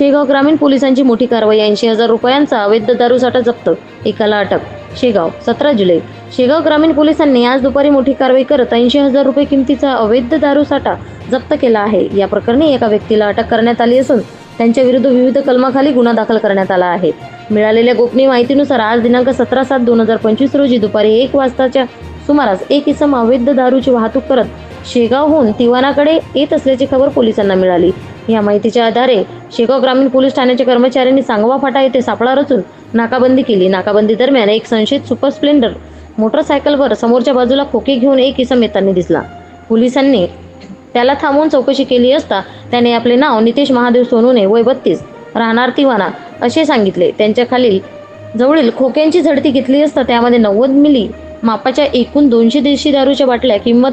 शेगाव ग्रामीण पोलिसांची मोठी कारवाई ऐंशी हजार रुपयांचा अवैध दारूसाठा जप्त एकाला अटक शेगाव सतरा जुलै. शेगाव ग्रामीण पोलिसांनी आज दुपारी मोठी कारवाई करत ऐंशी हजार रुपये किमतीचा अवैध दारूसाठा जप्त केला आहे. या प्रकरणी एका व्यक्तीला अटक करण्यात आली असून त्यांच्या विरुद्ध विविध कलमाखाली गुन्हा दाखल करण्यात आला आहे. मिळालेल्या गोपनीय माहितीनुसार आज दिनांक सतरा सात दोन हजार पंचवीस रोजी दुपारी एक वाजताच्या सुमारास एक इसम अवैध दारूची वाहतूक करत शेगावहून तिवानाकडे येत असल्याची खबर पोलिसांना मिळाली. या माहितीच्या आधारे शेगाव ग्रामीण पोलीस ठाण्याच्या कर्मचाऱ्यांनी सांगवा फाटा येथे सापळा रचून नाकाबंदी केली. नाकाबंदी दरम्यान एक संशयित सुपर स्प्लेंडर मोटरसायकलवर समोरच्या बाजूला खोके घेऊन एक इसम येताना दिसला. पोलिसांनी त्याला थांबवून चौकशी केली असता त्याने आपले नाव नितेश महादेव सोनूने वय बत्तीस राहणार तिवाना असे सांगितले. त्यांच्या खालील जवळील खोक्यांची झडती घेतली असता त्यामध्ये नव्वद मिली मापाच्या एकूण दोनशे देशी दारूच्या बाटल्या किंमत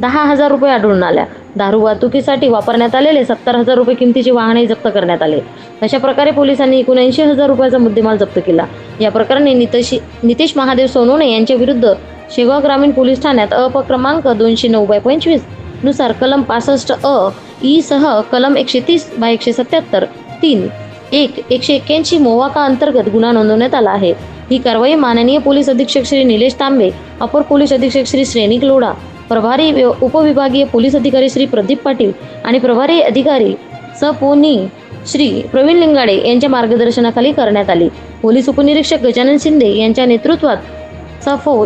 दहा हजार रुपये आढळून आल्या. दारू वाहतुकीसाठी वापरण्यात आलेले सत्तर हजार रुपये किमतीचे वाहनही जप्त करण्यात आले. अशा प्रकारे पोलिसांनी एकोणऐंशी हजार रुपयाचा मुद्देमाल जप्त केला. या प्रकरणी नितेश नितेश महादेव सोनोने यांच्या विरुद्ध शेगाव ग्रामीण पोलीस ठाण्यात अप क्रमांक दोनशे नऊ बाय पंचवीसनुसार कलम पासष्ट अ ई सह कलम एकशे तीस बाय एकशे सत्याहत्तर तीन एक एकशे एक्क्याऐंशी मोवाका अंतर्गत गुन्हा नोंदवण्यात आला आहे. ही कारवाई माननीय पोलीस अधीक्षक श्री निलेश तांबे अपर पोलीस अधीक्षक श्री श्रेनिक लोढा प्रभारी उपविभागीय पोलीस अधिकारी श्री प्रदीप पाटील आणि प्रभारी अधिकारी सपोनी श्री प्रवीण लिंगाडे यांच्या मार्गदर्शनाखाली करण्यात आली. पोलीस उपनिरीक्षक गजानन शिंदे यांच्या नेतृत्वात सफो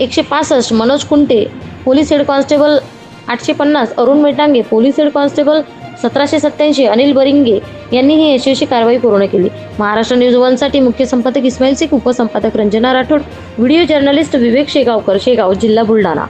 एकशे पासष्ट Manoj Kunte police head constable आठशे पन्नास Arun Metange police head constable सतराशे सत्याऐंशी अनिल बरिंगे यांनी ही यशस्वी कारवाई पूर्ण केली. महाराष्ट्र न्यूज वनसाठी मुख्य संपादक इस्माईल शेख उपसंपादक रंजना राठोड व्हिडिओ जर्नलिस्ट विवेक शेगावकर शेगाव जिल्हा बुलढाणा.